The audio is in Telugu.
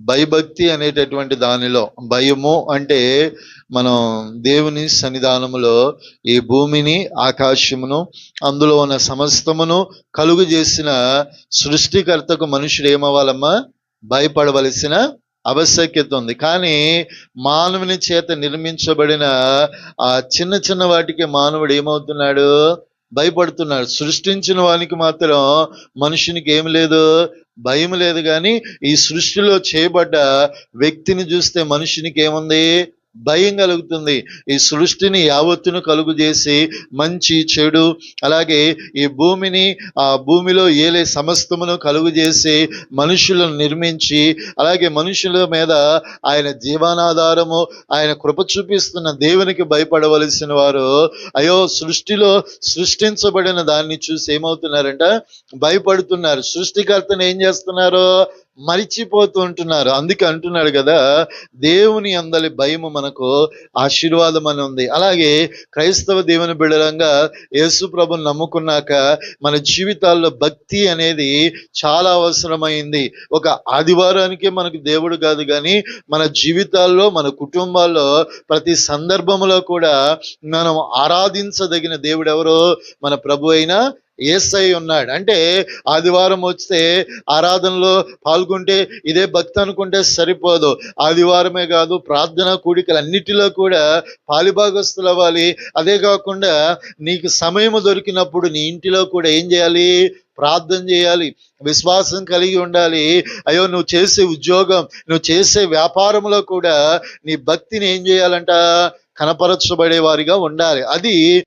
భయభక్తి అనేటటువంటి దానిలో భయము అంటే మనం దేవుని సన్నిధానములో ఈ భూమిని ఆకాశమును అందులో ఉన్న సమస్తమును కలుగు చేసిన సృష్టికర్తకు మనుషుడు ఏమవ్వాలమ్మా? భయపడవలసిన ఆవశ్యకత ఉంది. కానీ మానవుని చేత నిర్మించబడిన ఆ చిన్న చిన్న వాటికి మానవుడు ఏమవుతున్నాడు? భయపడుతున్నాడు సృష్టించిన వానికి మాత్రం మనుషునికి ఏం లేదు భయం లేదు. కానీ ఈ సృష్టిలో చేయబడ్డ వ్యక్తిని చూస్తే మనుషునికి ఏముంది? భయం కలుగుతుంది. ఈ సృష్టిని యావత్తును కలుగు చేసి మంచి చెడు అలాగే ఈ భూమిని ఆ భూమిలో ఏలే సమస్తమును కలుగు చేసి మనుషులను నిర్మించి అలాగే మనుషుల మీద ఆయన జీవనాధారము ఆయన కృప చూపిస్తున్న దేవునికి భయపడవలసిన వారు అయ్యో సృష్టిలో సృష్టించబడిన దాన్ని చూసి ఏమవుతున్నారంట? భయపడుతున్నారు. సృష్టికర్తను ఏం చేస్తున్నారు? మరిచిపోతూ ఉంటున్నారు. అందుకే అంటున్నాడు కదా దేవుని అందలి భయము మనకు ఆశీర్వాదం అని ఉంది. అలాగే క్రైస్తవ దేవుని బిడలంగా యేసు ప్రభుని నమ్ముకున్నాక మన జీవితాల్లో భక్తి అనేది చాలా అవసరమైంది. ఒక ఆదివారానికే మనకు దేవుడు కాదు కానీ మన జీవితాల్లో మన కుటుంబాల్లో ప్రతి సందర్భంలో కూడా మనం ఆరాధించదగిన దేవుడు ఎవరో? మన ప్రభు అయిన ఏసై ఉన్నాడు. అంటే ఆదివారం వస్తే ఆరాధనలో పాల్గొంటే ఇదే భక్తి అనుకుంటే సరిపోదు. ఆదివారమే కాదు ప్రార్థన కూడికలు అన్నిటిలో కూడా పాలిభాగస్తులు అవ్వాలి. అదే కాకుండా నీకు సమయం దొరికినప్పుడు నీ ఇంటిలో కూడా ఏం చేయాలి? ప్రార్థన చేయాలి. విశ్వాసం కలిగి ఉండాలి. అయ్యో నువ్వు చేసే ఉద్యోగం నువ్వు చేసే వ్యాపారంలో కూడా నీ భక్తిని ఏం చేయాలంట? కనపరచబడే వారిగా ఉండాలి. అది